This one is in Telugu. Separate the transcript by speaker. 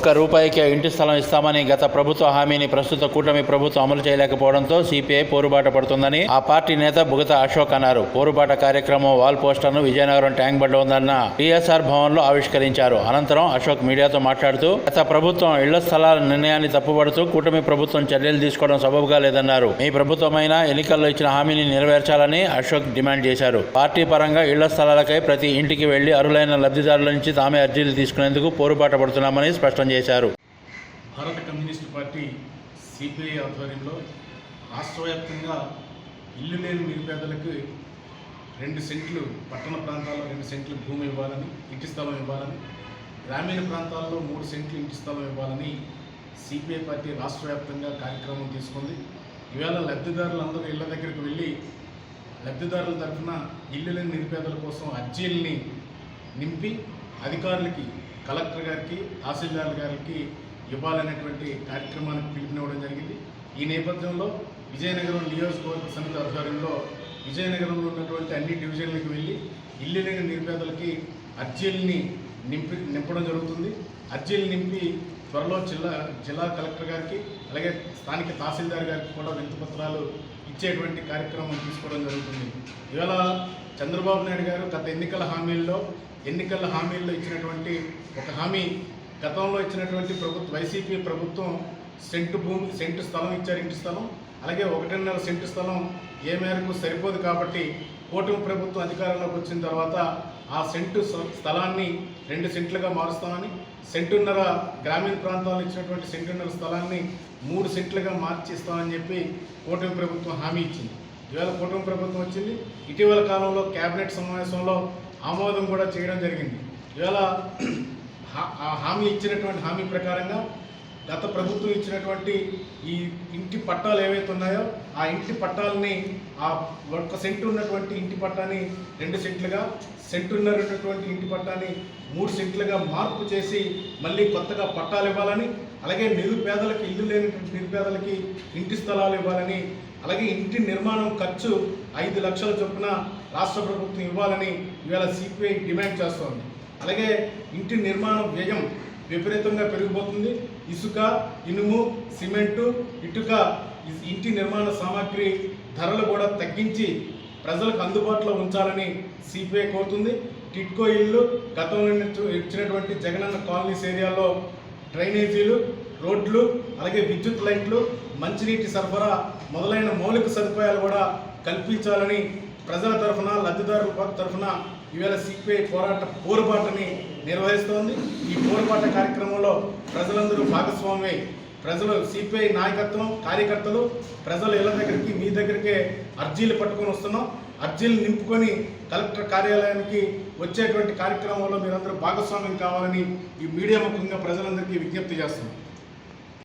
Speaker 1: ఒక్క రూపాయికే ఇంటి స్థలం ఇస్తామని గత ప్రభుత్వ హామీని ప్రస్తుత కూటమి ప్రభుత్వం అమలు చేయలేకపోవడంతో సిపిఐ పోరుబాట పడుతుందని ఆ పార్టీ నేత బుగత అశోక్ అన్నారు. పోరుబాట కార్యక్రమం వాల్ పోస్టర్ను విజయనగరం ట్యాంక్ బండ్ ఉందన్న టీఎస్ఆర్ భవన్లో ఆవిష్కరించారు. అనంతరం అశోక్ మీడియాతో మాట్లాడుతూ గత ప్రభుత్వం ఇళ్ళ స్థలాల నిర్ణయాన్ని తప్పుపడుతూ కూటమి ప్రభుత్వం చర్యలు తీసుకోవడం సబబుగా లేదన్నారు. మీ ప్రభుత్వమైన ఎన్నికల్లో ఇచ్చిన హామీని నెరవేర్చాలని అశోక్ డిమాండ్ చేశారు. పార్టీ పరంగా ఇళ్ళ స్థలాలకై ప్రతి ఇంటికి వెళ్ళి అరులైన లబ్ధిదారుల నుంచి తామే అర్జీలు తీసుకునేందుకు పోరుబాట పడుతున్నామని స్పష్టం చేశారు.
Speaker 2: భారత కమ్యూనిస్ట్ పార్టీ సిపిఐ ఆధ్వర్యంలో రాష్ట్ర వ్యాప్తంగా ఇల్లు లేని నిరుపేదలకు రెండు సెంట్లు పట్టణ ప్రాంతాల్లో రెండు సెంట్లు భూమి ఇవ్వాలని ఇంటి స్థలం ఇవ్వాలని గ్రామీణ ప్రాంతాల్లో మూడు సెంట్లు ఇంటి స్థలం ఇవ్వాలని సిపిఐ పార్టీ రాష్ట్ర వ్యాప్తంగా కార్యక్రమం తీసుకుంది. ఈవేళ లబ్ధిదారులందరూ ఇళ్ళ దగ్గరికి వెళ్ళి లబ్ధిదారుల తరఫున ఇల్లు లేని నిరుపేదల కోసం అర్జీల్ని నింపి అధికారులకి కలెక్టర్ గారికి తహసీల్దార్ గారికి ఇవ్వాలనేటువంటి కార్యక్రమానికి పిలుపునివ్వడం జరిగింది. ఈ నేపథ్యంలో విజయనగరం నియోజకవర్గ సమితి ఆధ్వర్యంలో విజయనగరంలో ఉన్నటువంటి అన్ని డివిజన్లకు వెళ్ళి ఇల్లు లేని నిరుపేదలకి అర్జీల్ని నింపి నింపడం జరుగుతుంది. అర్జీలు నింపి త్వరలో జిల్లా జిల్లా కలెక్టర్ గారికి అలాగే స్థానిక తహసీల్దార్ గారికి కూడా వింతపత్రాలు ఇచ్చేటువంటి కార్యక్రమం తీసుకోవడం జరుగుతుంది. ఇవాళ చంద్రబాబు నాయుడు గారు గత ఎన్నికల హామీల్లో ఎన్నికల హామీల్లో ఇచ్చినటువంటి ఒక హామీ గతంలో ఇచ్చినటువంటి ప్రభుత్వం వైసీపీ ప్రభుత్వం సెంటు భూమి సెంటు స్థలం ఇచ్చారు ఇంటి స్థలం. అలాగే ఒకటిన్నర సెంటు స్థలం ఏ మేరకు సరిపోదు కాబట్టి కూటమి ప్రభుత్వం అధికారంలోకి వచ్చిన తర్వాత ఆ సెంటు స్థలాన్ని రెండు సెంట్లుగా మారుస్తామని సెంటున్నర గ్రామీణ ప్రాంతాల్లో ఇచ్చినటువంటి సెంటున్నర స్థలాన్ని మూడు సెంట్లుగా మార్చిస్తామని చెప్పి కూటమి ప్రభుత్వం హామీ ఇచ్చింది. ఇవాళ కూటమి ప్రభుత్వం వచ్చింది. ఇటీవల కాలంలో కేబినెట్ సమావేశంలో ఆమోదం కూడా చేయడం జరిగింది. ఇవాళ హా- ఆ హామీ ఇచ్చినటువంటి హామీ ప్రకారంగా గత ప్రభుత్వం ఇచ్చినటువంటి ఈ ఇంటి పట్టాలు ఏవైతే ఉన్నాయో ఆ ఇంటి పట్టాలని ఆ ఒక్క సెంటు ఉన్నటువంటి ఇంటి పట్టాన్ని రెండు సెంట్లుగా సెంటున్నర ఉన్నటువంటి ఇంటి పట్టాన్ని మూడు సెంట్లుగా మార్పు చేసి మళ్ళీ కొత్తగా పట్టాలు ఇవ్వాలని అలాగే నిరుపేదలకు ఇల్లు లేనటువంటి నిరుపేదలకి ఇంటి స్థలాలు ఇవ్వాలని అలాగే ఇంటి నిర్మాణం ఖర్చు ఐదు లక్షల చొప్పున రాష్ట్ర ప్రభుత్వం ఇవ్వాలని ఇవాళ సిపిఐ డిమాండ్ చేస్తోంది. అలాగే ఇంటి నిర్మాణం వ్యయం విపరీతంగా పెరిగిపోతుంది. ఇసుక ఇనుము సిమెంటు ఇటుక ఇంటి నిర్మాణ సామాగ్రి ధరలు కూడా తగ్గించి ప్రజలకు అందుబాటులో ఉంచాలని సిపిఐ కోరుతుంది. టిట్కో ఇల్లు గతంలో ఇచ్చినటువంటి జగనన్న కాలనీస్ ఏరియాలో డ్రైనేజీలు రోడ్లు అలాగే విద్యుత్ లైట్లు మంచినీటి సరఫరా మొదలైన మౌలిక సదుపాయాలు కూడా కల్పించాలని ప్రజల తరఫున లబ్ధిదారుల తరఫున ఈవేళ సిపిఐ పోరాట పోరుబాటని నిర్వహిస్తోంది. ఈ పోరుబాట కార్యక్రమంలో ప్రజలందరూ భాగస్వామ్యై ప్రజలు సిపిఐ నాయకత్వం కార్యకర్తలు ప్రజలు ఇళ్ళ దగ్గరికి మీ దగ్గరికే అర్జీలు పట్టుకొని వస్తున్నాం. అర్జీలు నింపుకొని కలెక్టర్ కార్యాలయానికి వచ్చేటువంటి కార్యక్రమంలో మీరందరూ భాగస్వామ్యం కావాలని ఈ మీడియా ముఖ్యంగా ప్రజలందరికీ విజ్ఞప్తి చేస్తున్నాం.